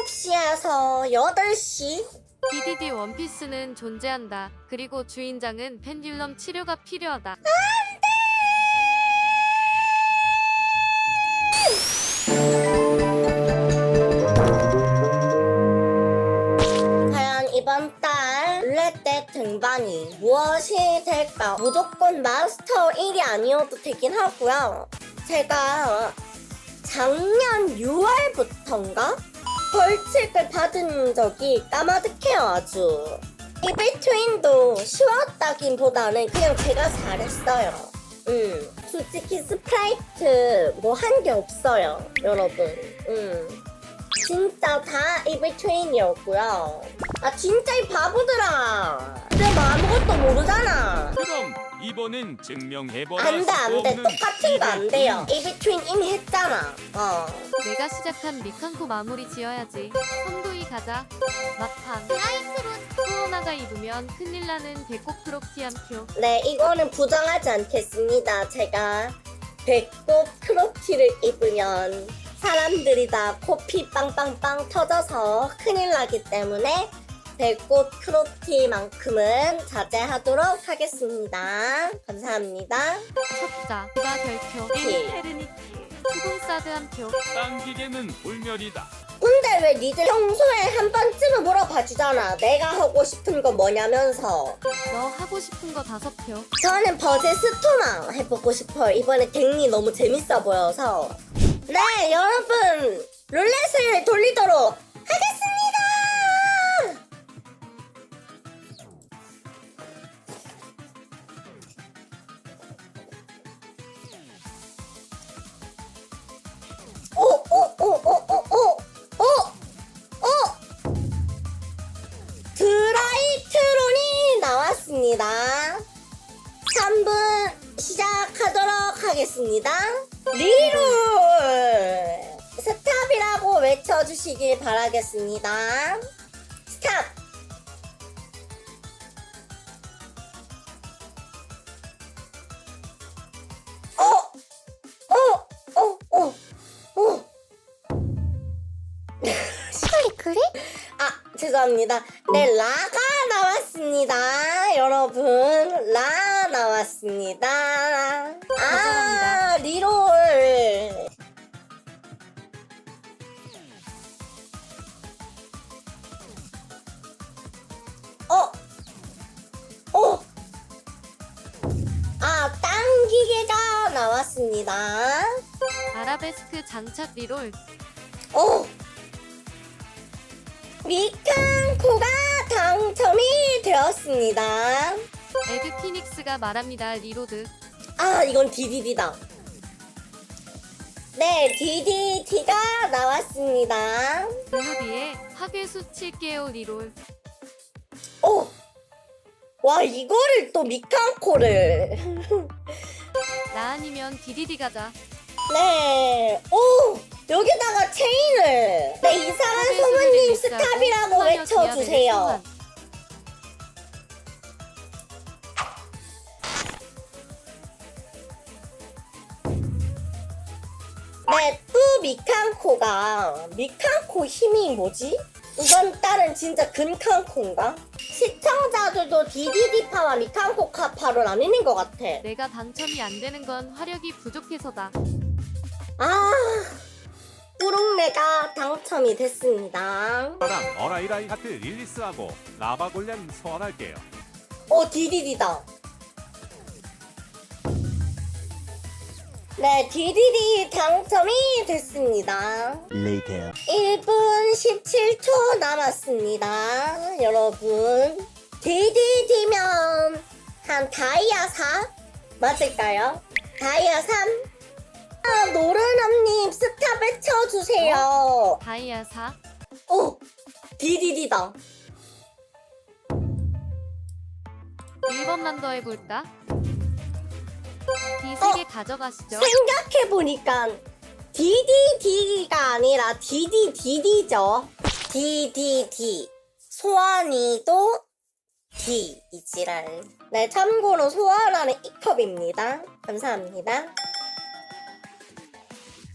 7시에서 8시? DDD 원피스는 존재한다. 그리고 주인장은 펜듈럼 치료가 필요하다. 과연 이번 달 룰렛대 등반이 무엇이 될까? 무조건 마스터 1이 아니어도 되긴 하고요. 제가 작년 6월부터인가? 벌칙을 받은 적이 까마득해요 아주. 이비트윈도 쉬웠다기보다는 그냥 제가 잘했어요. 음, 솔직히 스프라이트 뭐 한 게 없어요, 여러분. 음. 진짜 다 이비트윈이었고요. 아 진짜 이 바보들아. 근데 뭐 아무것도 모르잖아. 그럼 이번엔 증명해봐라 안돼 안돼 똑같은 거 안 돼요. 이비트윈 이미 했잖아. 어. 내가 시작한 미칸코 마무리 지어야지. 선두이 가자. 막판. 나이스론. 소원아가 입으면 큰일 나는 배꼽 크롭티암표. 네 이거는 부정하지 않겠습니다. 제가 배꼽 크롭티를 입으면 사람들이 다 코피 빵빵빵 터져서 큰일 나기 때문에 배꼽 크롭티만큼은 자제하도록 하겠습니다. 감사합니다. 첩자. 그가 결표. 예. 에테르니티. 수공사드 한 표. 당기게는 불멸이다 근데 왜 니들 평소에 한 번쯤은 물어봐 주잖아. 내가 하고 싶은 거 뭐냐면서. 너 하고 싶은 거 다섯 표. 저는 버제 스토마 해보고 싶어요. 이번에 갱리 너무 재밌어 보여서. 네, 여러분. 룰렛을 돌리도록 하겠습니다! 하겠습니다. 리롤! 스탑이라고 외쳐주시길 바라겠습니다. 스탑! 어! 어! 어! 아, 죄송합니다. 네, 라가 나왔습니다. 여러분, 라 나왔습니다. 아. 리롤. 어, 어. 아, 당기개가 나왔습니다. 아라베스크 장착 리롤. 어! 미칸코가 당첨이 되었습니다. 에드 피닉스가 말합니다. 리로드. 아, 이건 DDD다. 네, DDT가 나왔습니다. 블루디에 파괴수 7개오 리롤. 오! 와, 이거를 또 미칸코를. 나 아니면 DDD 가자. 네. 오! 여기다가 체인을. 네, 이상한 소문님 스탑이라고 플라이어 외쳐주세요. 소환. 네, 또 미칸코가 미칸코 힘이 뭐지? 이번 달은 진짜 근칸코인가? 시청자들도 DDD파와 미칸코 카파로 나뉘는 것 같아. 내가 당첨이 안 되는 건 화력이 부족해서다. 아, 뿌롱내가 당첨이 됐습니다. 저랑 어라이라이 하트 릴리스하고 라바 골렘 소환할게요. 오, DDD다. 네, DDD 당첨이 됐습니다. Later. 1분 17초 남았습니다. 여러분. DDD면 한 다이아 4? 맞을까요? 다이아 3? 아, 노르남님 스탑 외쳐주세요. 다이아 4. 오! DDD다. 1번 란더 해볼까? D 어? 3개 가져가시죠. 생각해보니까 DDD가 아니라 DDDD죠. DDD. 소환이도 D. 이지랄. 네, 참고로 소환하는 이 컵입니다. 감사합니다.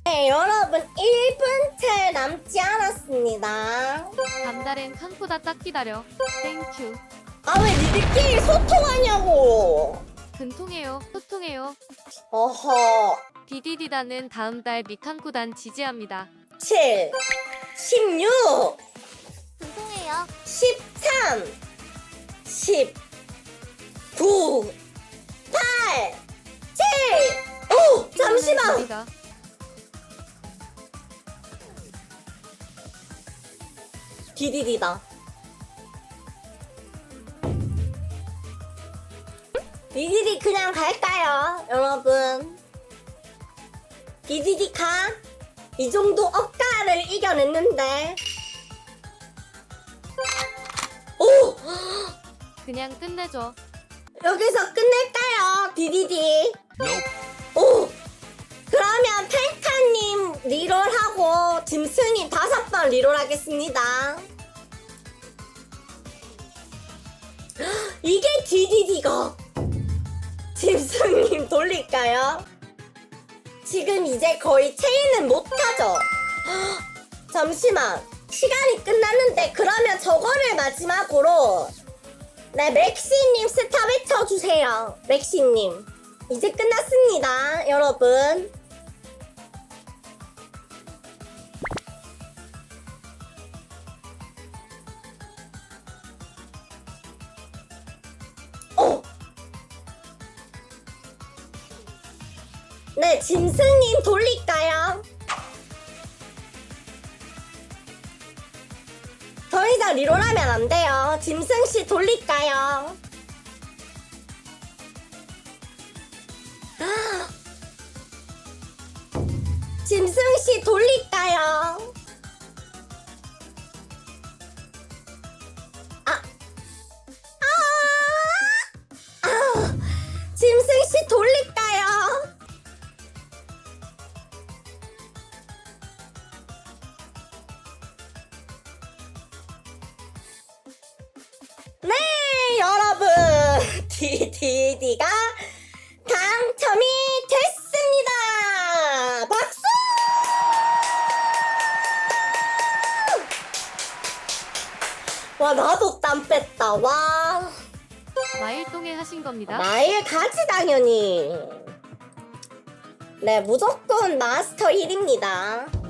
네, 여러분 1분 채 남지 않았습니다. 감다랭 칸코다 딱 기다려. 땡큐. 아 왜 니들끼리 소통하냐고. 근통해요. 소통해요. 어허. 디디디다는 다음 달 미칸쿠단 지지합니다. 7, 16, 근통해요. 13, 10, 9, 8, 7. 오 잠시만. 디디디다. 디디디 그냥 갈까요, 여러분? 디디디 가? 이 정도 억가를 이겨냈는데. 오! 그냥 끝내줘. 여기서 끝낼까요, 디디디? 오! 그러면 펜카님 리롤하고 짐승님 다섯 번 리롤하겠습니다. 이게 디디디가 짐승님 돌릴까요? 지금 이제 거의 체인은 못하죠? 잠시만 시간이 끝났는데 그러면 저거를 마지막으로 네 맥시님 스타 외쳐주세요 맥시님 이제 끝났습니다 여러분 네, 짐승님 돌릴까요? 더 이상 리롤하면 안 돼요. 짐승씨 돌릴까요? 짐승씨 돌릴까요? 네, 여러분. 디디디가 당첨이 됐습니다. 박수! 와, 나도 땀 뺐다. 와. 마일동에 하신 겁니다. 마일 가지, 당연히. 네, 무조건 마스터 1입니다.